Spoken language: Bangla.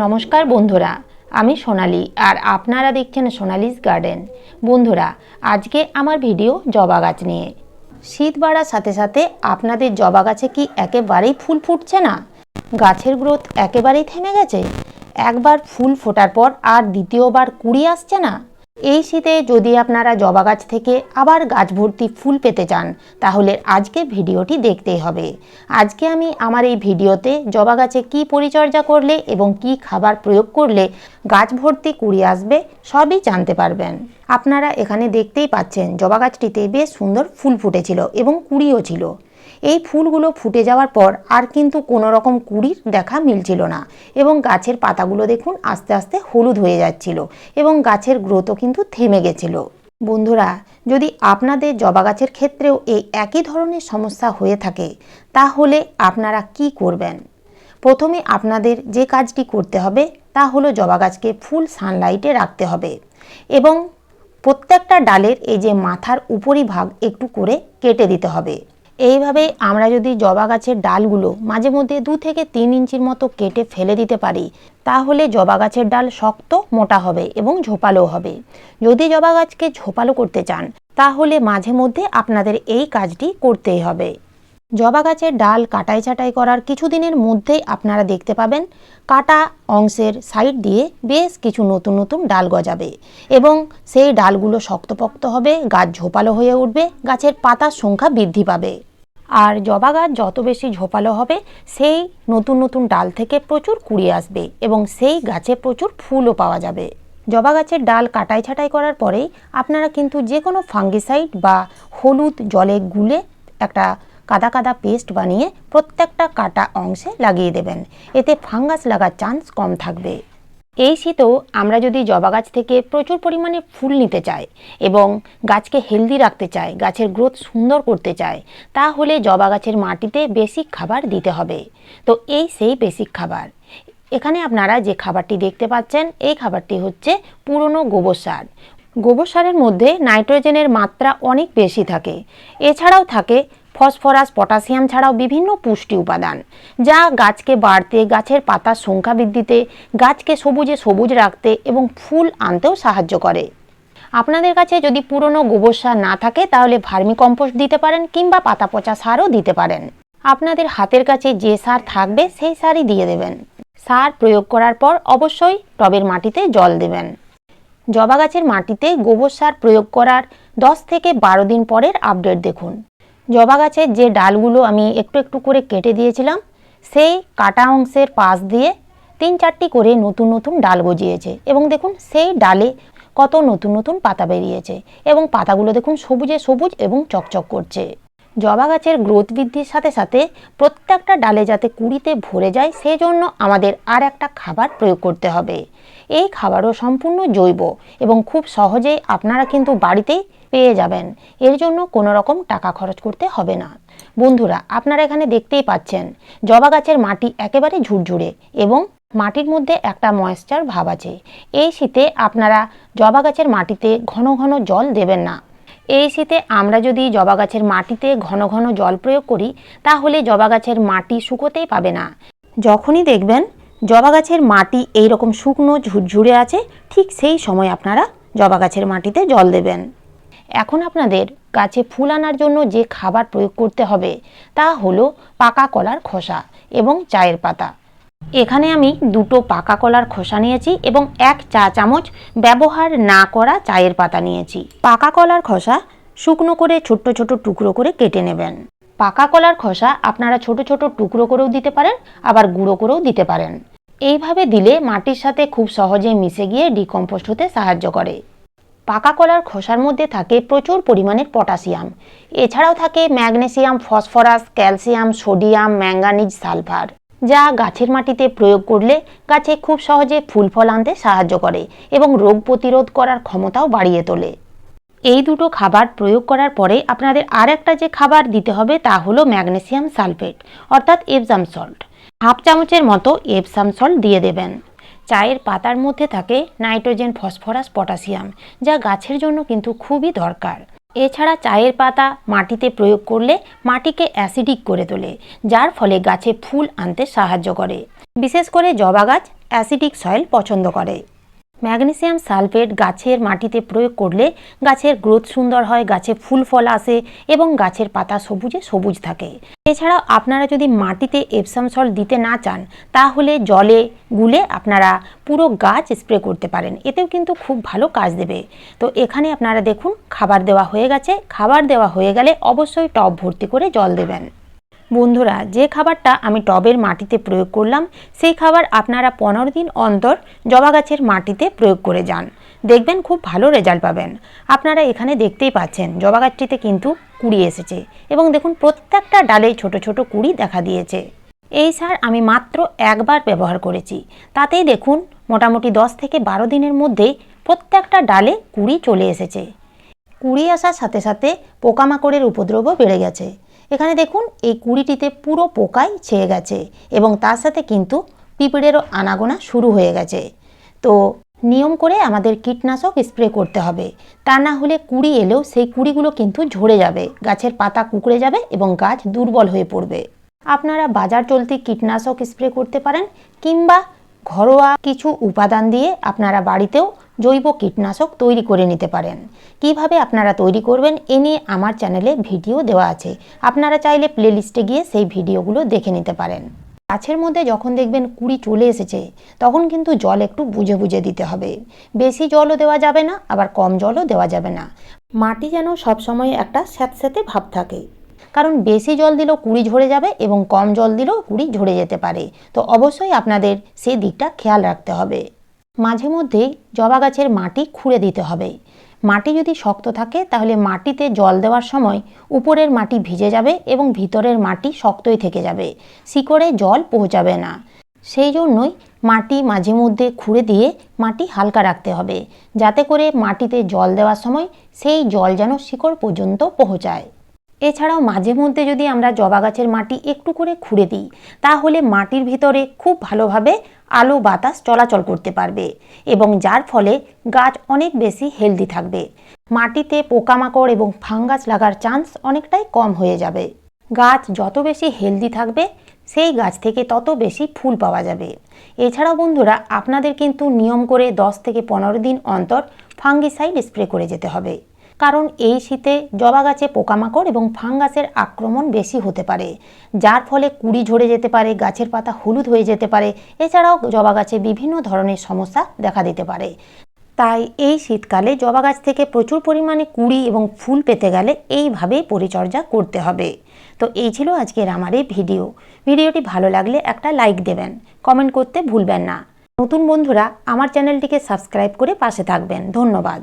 নমস্কার বন্ধুরা, আমি সোনালি আর আপনারা দেখছেন সোনালিস গার্ডেন। বন্ধুরা, আজকে আমার ভিডিও জবা গাছ নিয়ে। শীত বাড়ার সাথে সাথে আপনাদের জবা গাছে কি একেবারেই ফুল ফুটছে না? গাছের গ্রোথ একেবারেই থেমে গেছে? একবার ফুল ফোটার পর আর দ্বিতীয়বার কুড়ি আসছে না? এই শীতে যদি আপনারা জবা গাছ থেকে আবার গাছ ভর্তি ফুল পেতে চান, তাহলে আজকে ভিডিওটি দেখতেই হবে। আজকে আমি আমার এই ভিডিওতে জবা গাছে কি পরিচর্যা করলে এবং কি খাবার প্রয়োগ করলে গাছ ভর্তি কুড়ি আসবে, সবই জানতে পারবেন। আপনারা এখানে দেখতেই পাচ্ছেন, জবা গাছটিতে বেশ সুন্দর ফুল ফুটেছিল এবং কুড়িও ছিল। এই ফুলগুলো ফুটে যাওয়ার পর আর কিন্তু কোনো রকম কুড়ির দেখা মিলছিল না। এবং গাছের পাতাগুলো দেখুন আস্তে আস্তে হলুদ হয়ে যাচ্ছিল এবং গাছের গ্রোথও কিন্তু থেমে গেছিল। বন্ধুরা, যদি আপনাদের জবা গাছের ক্ষেত্রেও এই একই ধরনের সমস্যা হয়ে থাকে, তাহলে আপনারা কি করবেন? প্রথমে আপনাদের যে কাজটি করতে হবে তা হলো জবা গাছকে ফুল সানলাইটে রাখতে হবে এবং প্রত্যেকটা ডালের এই যে মাথার উপরিভাগ একটু করে কেটে দিতে হবে। এইভাবে আমরা যদি জবা গাছের ডালগুলো মাঝে মধ্যে দু থেকে তিন ইঞ্চির মতো কেটে ফেলে দিতে পারি, তাহলে জবা গাছের ডাল শক্ত, মোটা হবে এবং ঝোপালো হবে। যদি জবা গাছকে ঝোপালো করতে চান, তাহলে মাঝে মধ্যে আপনাদের এই কাজটি করতেই হবে। জবা গাছের ডাল কাটাই ছাটাই করার কিছুদিনের মধ্যেই আপনারা দেখতে পাবেন কাটা অংশের সাইড দিয়ে বেশ কিছু নতুন নতুন ডাল গজাবে এবং সেই ডালগুলো শক্তপোক্ত হবে, গাছ ঝোপালো হয়ে উঠবে, গাছের পাতার সংখ্যা বৃদ্ধি পাবে। আর জবা গাছ যত বেশি ঝোপালো হবে, সেই নতুন নতুন ডাল থেকে প্রচুর কুড়ি আসবে এবং সেই গাছে প্রচুর ফুলও পাওয়া যাবে। জবা গাছের ডাল কাটাই ছাটাই করার পরেই আপনারা কিন্তু যে কোনো ফাঙ্গিসাইড বা হলুদ জলে গুলে একটা কাদা কাদা পেস্ট বানিয়ে প্রত্যেকটা কাটা অংশে লাগিয়ে দেবেন। এতে ফাঙ্গাস লাগার চান্স কম থাকবে। এই শীতেও আমরা যদি জবা গাছ থেকে প্রচুর পরিমাণে ফুল নিতে চাই এবং গাছকে হেলদি রাখতে চাই, গাছের গ্রোথ সুন্দর করতে চাই, তাহলে জবা গাছের মাটিতে বেসিক খাবার দিতে হবে। তো এই সেই বেসিক খাবার। এখানে আপনারা যে খাবারটি দেখতে পাচ্ছেন, এই খাবারটি হচ্ছে পুরনো গোবর সার। গোবর সারের মধ্যে নাইট্রোজেনের মাত্রা অনেক বেশি থাকে। এছাড়াও থাকে ফসফরাস, পটাশিয়াম ছাড়াও বিভিন্ন পুষ্টি উপাদান, যা গাছকে বাড়তে, গাছের পাতার সংখ্যা বৃদ্ধিতে, গাছকে সবুজে সবুজ রাখতে এবং ফুল আনতেও সাহায্য করে। আপনাদের কাছে যদি পুরনো গোবর সার না থাকে, তাহলে ভার্মি কম্পোস্ট দিতে পারেন কিংবা পাতা পচা সারও দিতে পারেন। আপনাদের হাতের কাছে যে সার থাকবে, সেই সারই দিয়ে দেবেন। সার প্রয়োগ করার পর অবশ্যই টবের মাটিতে জল দেবেন। জবা গাছের মাটিতে গোবর সার প্রয়োগ করার দশ থেকে বারো দিন পরের আপডেট দেখুন। জবা গাছের যে ডালগুলো আমি একটু একটু করে কেটে দিয়েছিলাম, সেই কাটা অংশের পাশ দিয়ে তিন চারটি করে নতুন নতুন ডাল গজিয়েছে। এবং দেখুন, সেই ডালে কত নতুন নতুন পাতা বেরিয়েছে এবং পাতাগুলো দেখুন সবুজে সবুজ এবং চকচক করছে। জবা গাছের গ্রোথ বৃদ্ধির সাথে সাথে প্রত্যেকটা ডালে যাতে কুড়িতে ভরে যায়, সেজন্য আমাদের আর একটা খাবার প্রয়োগ করতে হবে। এই খাবারও সম্পূর্ণ জৈব এবং খুব সহজেই আপনারা কিন্তু বাড়িতেই পেয়ে যাবেন। এর জন্য কোনো রকম টাকা খরচ করতে হবে না। বন্ধুরা, আপনারা এখানে দেখতেই পাচ্ছেন, জবা গাছের মাটি একেবারে ঝুরঝুরে এবং মাটির মধ্যে একটা ময়েশ্চার ভাব আছে। এই শীতে আপনারা জবা গাছের মাটিতে ঘন ঘন জল দেবেন না। এই শীতে আমরা যদি জবা গাছের মাটিতে ঘন ঘন জল প্রয়োগ করি, তাহলে জবা গাছের মাটি শুকোতেই পাবে না। যখনই দেখবেন জবা গাছের মাটি এই রকম শুকনো ঝুরঝুরে আছে, ঠিক সেই সময় আপনারা জবা গাছের মাটিতে জল দেবেন। এখন আপনাদের গাছে ফুল আনার জন্য যে খাবার প্রয়োগ করতে হবে, তা হলো পাকা কলার খোসা এবং চায়ের পাতা। এখানে আমি দুটো পাকা কলার খোসা নিয়েছি এবং এক চা চামচ ব্যবহার না করা চায়ের পাতা নিয়েছি। পাকা কলার খোসা শুকনো করে ছোট্ট ছোট টুকরো করে কেটে নেবেন। পাকা কলার খোসা আপনারা ছোট ছোট টুকরো করেও দিতে পারেন, আবার গুঁড়ো করেও দিতে পারেন। এইভাবে দিলে মাটির সাথে খুব সহজে মিশে গিয়ে ডিকম্পোস্ট হতে সাহায্য করে। পাকা কলার খোসার মধ্যে থাকে প্রচুর পরিমাণের পটাশিয়াম। এছাড়াও থাকে magnesium, phosphorus, calcium, sodium, manganese, sulphur, যা গাছের মাটিতে প্রয়োগ করলে গাছে খুব সহজে ফুল ফল আনতে সাহায্য করে এবং রোগ প্রতিরোধ করার ক্ষমতাও বাড়িয়ে তোলে। এই দুটো খাবার প্রয়োগ করার পরে আপনাদের আর একটা যে খাবার দিতে হবে তা হলো ম্যাগনেসিয়াম সালফেট, অর্থাৎ এপসাম সল্ট। হাফ চামচের মতো এপসাম সল্ট দিয়ে দেবেন। চায়ের পাতার মধ্যে থাকে নাইট্রোজেন, ফসফরাস, পটাশিয়াম, যা গাছের জন্য কিন্তু খুবই দরকার। এছাড়া চায়ের পাতা মাটিতে প্রয়োগ করলে মাটিকে অ্যাসিডিক করে তোলে, যার ফলে গাছে ফুল আনতে সাহায্য করে। বিশেষ করে জবা গাছ অ্যাসিডিক সয়েল পছন্দ করে। ম্যাগনেসিয়াম সালফেট গাছের মাটিতে প্রয়োগ করলে গাছের গ্রোথ সুন্দর হয়, গাছে ফুল ফল আসে এবং গাছের পাতা সবুজে সবুজ থাকে। এছাড়াও আপনারা যদি মাটিতে এপসাম সল্ট দিতে না চান, তাহলে জলে গুলে আপনারা পুরো গাছ স্প্রে করতে পারেন। এতেও কিন্তু খুব ভালো কাজ দেবে। তো এখানে আপনারা দেখুন, খাবার দেওয়া হয়ে গেছে। খাবার দেওয়া হয়ে গেলে অবশ্যই টব ভর্তি করে জল দেবেন। বন্ধুরা, যে খাবারটা আমি টবের মাটিতে প্রয়োগ করলাম, সেই খাবার আপনারা পনেরো দিন অন্তর জবা গাছের মাটিতে প্রয়োগ করে যান। দেখবেন খুব ভালো রেজাল্ট পাবেন। আপনারা এখানে দেখতেই পাচ্ছেন, জবা গাছটিতে কিন্তু কুড়ি এসেছে এবং দেখুন প্রত্যেকটা ডালেই ছোট ছোট কুড়ি দেখা দিয়েছে। এই সার আমি মাত্র একবার ব্যবহার করেছি। তাতেই দেখুন মোটামুটি দশ থেকে বারো দিনের মধ্যেই প্রত্যেকটা ডালে কুড়ি চলে এসেছে। কুড়ি আসার সাথে সাথে পোকামাকড়ের উপদ্রবও বেড়ে গেছে। এখানে দেখুন, এই কুড়িটিতে পুরো পোকাই ছেয়ে গেছে এবং তার সাথে কিন্তু পিঁপড়েরও আনাগোনা শুরু হয়ে গেছে। তো নিয়ম করে আমাদের কীটনাশক স্প্রে করতে হবে। তা না হলে কুড়ি এলেও সেই কুড়িগুলো কিন্তু ঝরে যাবে, গাছের পাতা কুকড়ে যাবে এবং গাছ দুর্বল হয়ে পড়বে। আপনারা বাজার চলতি কীটনাশক স্প্রে করতে পারেন কিংবা ঘরোয়া কিছু উপাদান দিয়ে আপনারা বাড়িতেও জৈব কীটনাশক তৈরি করে নিতে পারেন। কীভাবে আপনারা তৈরি করবেন এ নিয়ে আমার চ্যানেলে ভিডিও দেওয়া আছে। আপনারা চাইলে প্লেলিস্টে গিয়ে সেই ভিডিওগুলো দেখে নিতে পারেন। গাছের মধ্যে যখন দেখবেন কুড়ি চলে এসেছে, তখন কিন্তু জল একটু বুঝে বুঝে দিতে হবে। বেশি জলও দেওয়া যাবে না, আবার কম জলও দেওয়া যাবে না। মাটি যেন সবসময় একটা স্যাঁতস্যাঁতে ভাব থাকে। কারণ বেশি জল দিলেও কুড়ি ঝরে যাবে এবং কম জল দিলেও কুড়ি ঝরে যেতে পারে। তো অবশ্যই আপনাদের সেই দিকটা খেয়াল রাখতে হবে। মাঝে মধ্যেই জবা গাছের মাটি খুঁড়ে দিতে হবে। মাটি যদি শক্ত থাকে, তাহলে মাটিতে জল দেওয়ার সময় উপরের মাটি ভিজে যাবে এবং ভিতরের মাটি শক্তই থেকে যাবে। শিকড়ে জল পৌঁছাবে না। সেই জন্যই মাটি মাঝে মধ্যে খুঁড়ে দিয়ে মাটি হালকা রাখতে হবে, যাতে করে মাটিতে জল দেওয়ার সময় সেই জল যেন শিকড় পর্যন্ত পৌঁছায়। এছাড়াও মাঝে মধ্যে যদি আমরা জবা গাছের মাটি একটু করে খুঁড়ে দিই, তাহলে মাটির ভিতরে খুব ভালোভাবে আলো বাতাস চলাচল করতে পারবে এবং যার ফলে গাছ অনেক বেশি হেলদি থাকবে। মাটিতে পোকামাকড় এবং ফাঙ্গাস লাগার চান্স অনেকটাই কম হয়ে যাবে। গাছ যত বেশি হেলদি থাকবে, সেই গাছ থেকে তত বেশি ফুল পাওয়া যাবে। এছাড়াও বন্ধুরা, আপনাদের কিন্তু নিয়ম করে 10 থেকে পনেরো দিন অন্তর ফাঙ্গিসাইড স্প্রে করে যেতে হবে। কারণ এই শীতে জবা গাছে পোকামাকড় এবং ফাঙ্গাসের আক্রমণ বেশি হতে পারে, যার ফলে কুড়ি ঝরে যেতে পারে, গাছের পাতা হলুদ হয়ে যেতে পারে। এছাড়াও জবা গাছে বিভিন্ন ধরনের সমস্যা দেখা দিতে পারে। তাই এই শীতকালে জবা গাছ থেকে প্রচুর পরিমাণে কুড়ি এবং ফুল পেতে গেলে এইভাবেই পরিচর্যা করতে হবে। তো এই ছিল আজকের আমার এই ভিডিও। ভিডিওটি ভালো লাগলে একটা লাইক দেবেন, কমেন্ট করতে ভুলবেন না। নতুন বন্ধুরা, আমার চ্যানেলটিকে সাবস্ক্রাইব করে পাশে থাকবেন। ধন্যবাদ।